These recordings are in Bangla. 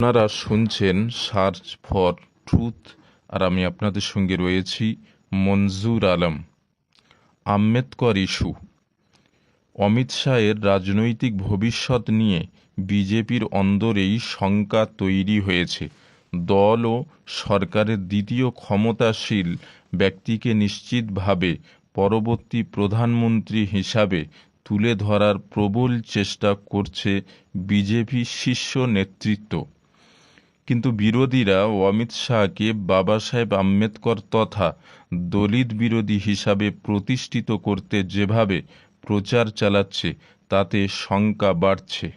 আপনারা শুনছেন সার্চ ফর ট্রুথ আর আমি আপনাদের সঙ্গে রয়েছি মনজুর আলম। আম্বেদকর ইস্যু। অমিত শাহের রাজনৈতিক ভবিষ্যৎ নিয়ে বিজেপির অন্দরেই শঙ্কা তৈরি হয়েছে। দল ও সরকারের দ্বিতীয় ক্ষমতাশীল ব্যক্তিকে নিশ্চিতভাবে পরবর্তী প্রধানমন্ত্রী হিসাবে তুলে ধরার প্রবল চেষ্টা করছে বিজেপি শীর্ষ নেতৃত্ব। কিন্তু বিরোধীরা অমিত শাহকে বাবা সাহেব আম্বেদকর তথা দলিত বিরোধী হিসাবে প্রতিষ্ঠিত করতে যেভাবে প্রচার চালাচ্ছে, তাতে শঙ্কা বাড়ছে।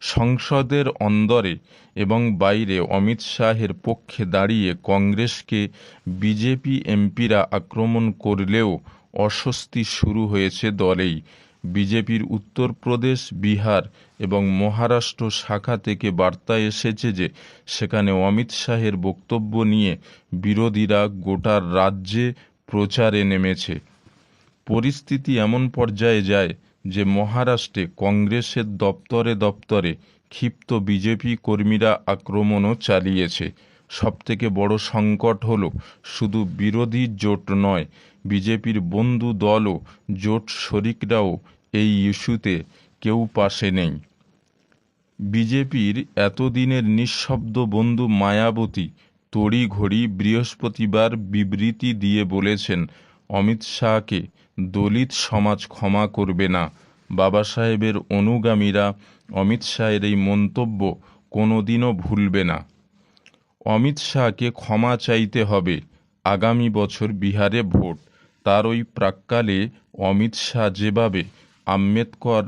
সংসদের অন্দরে এবং বাইরে অমিত শাহের পক্ষে দাঁড়িয়ে কংগ্রেসকে বিজেপি এমপিরা আক্রমণ করলেও অস্বস্তি শুরু হয়েছে দলেই। বিজেপির উত্তরপ্রদেশ, বিহার এবং মহারাষ্ট্র শাখা থেকে বার্তা এসেছে যে সেখানে অমিত শাহের বক্তব্য নিয়ে বিরোধীরা গোটা রাজ্যে প্রচারে নেমেছে। পরিস্থিতি এমন পর্যায়ে যায় যে মহারাষ্ট্রে কংগ্রেসের দপ্তরে দপ্তরে ক্ষিপ্ত বিজেপি কর্মীরা আক্রমণও চালিয়েছে। সবথেকে বড় সংকট হল শুধু বিরোধী জোট নয়, বিজেপির বন্ধু দলও জোট শরিকরাও এই ইস্যুতে কেউ পাশে নেই। বিজেপির এতদিনের নিঃশব্দ বন্ধু মায়াবতী তড়িঘড়ি বৃহস্পতিবার বিবৃতি দিয়ে বলেছেন, অমিত শাহকে দলিত সমাজ ক্ষমা করবে না। বাবা সাহেবের অনুগামীরা অমিত শাহের এই মন্তব্য কোনোদিনও ভুলবে না। অমিত শাহকে ক্ষমা চাইতে হবে। আগামী বছর বিহারে ভোট। তার ওই প্রাক্কালে অমিত শাহ যেভাবে আম্বেদকর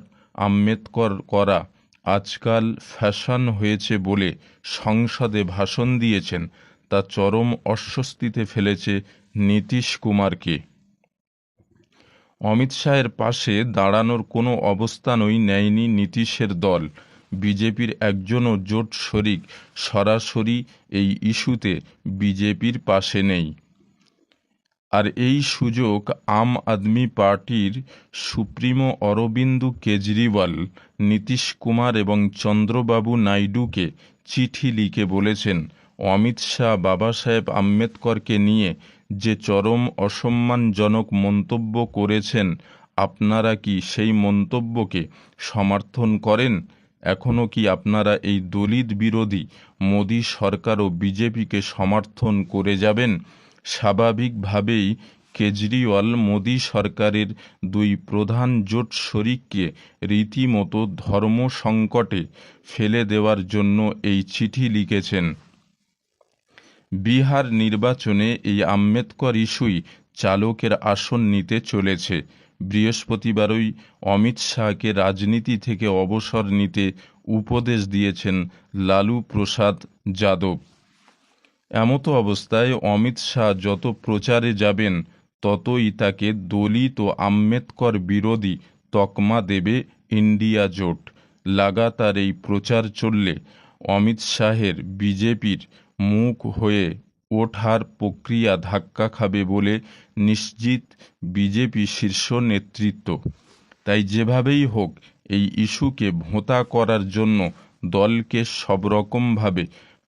আম্বেদকর করা আজকাল ফ্যাশন হয়েছে বলে সংসদে ভাষণ দিয়েছেন। তা চরম অস্বস্তিতে ফেলেছে নীতিশ কুমারকে। অমিত শাহের পাশে দাঁড়ানোর কোনো অবস্থানই নেয়নি নীতিশের দল। বিজেপির একজনও জোট শরিক সরাসরি এই ইস্যুতে বিজেপির পাশে নেই। আর এই সুযোগ আম আদমি পার্টির সুপ্রিমো অরবিন্দু কেজরিওয়াল, নীতিশ কুমার এবং চন্দ্রবাবু নাইডুকে চিঠি লিখে বলেছেন, অমিত শাহ বাবা সাহেব আম্বেদকরকে নিয়ে যে চরম অসম্মানজনক মন্তব্য করেছেন, আপনারা কি সেই মন্তব্যকে সমর্থন করেন? এখনও কি আপনারা এই দলিত বিরোধী মোদী সরকার ও বিজেপিকে সমর্থন করে যাবেন? স্বাভাবিকভাবেই কেজরিওয়াল মোদী সরকারের দুই প্রধান জোট শরিককে রীতিমতো ধর্ম সংকটে ফেলে দেওয়ার জন্য এই চিঠি লিখেছেন। বিহার নির্বাচনে এই আম্বেদকর ইস্যুই চালকের আসন নিতে চলেছে। বৃহস্পতিবারই অমিত শাহকে রাজনীতি থেকে অবসর নিতে উপদেশ দিয়েছেন লালু প্রসাদ যাদব। এমতো অবস্থায় অমিত শাহ যত প্রচারে যাবেন, ততই তাকে দলিত ও আম্বেদকর বিরোধী তকমা দেবে ইন্ডিয়া জোট। লাগাতার এই প্রচার চললে অমিত শাহের বিজেপির মুখ হয়ে ওঠার প্রক্রিয়া ধাক্কা খাবে বলে নিশ্চিত বিজেপি শীর্ষ নেতৃত্ব। তাই যেভাবেই হোক, এই ইস্যুকে ভোঁতা করার জন্য দলকে সবরকমভাবে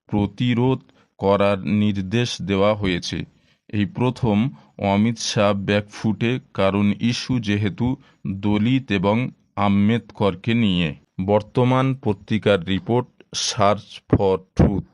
প্রতিরোধ করার নির্দেশ দেওয়া হয়েছে। এই প্রথম অমিত শাহ ব্যাকফুটে কারণ ইস্যু যেহেতু দলিত এবং আম্বেদকরকে নিয়ে। বর্তমান পত্রিকার রিপোর্ট, সার্চ ফর ট্রুথ।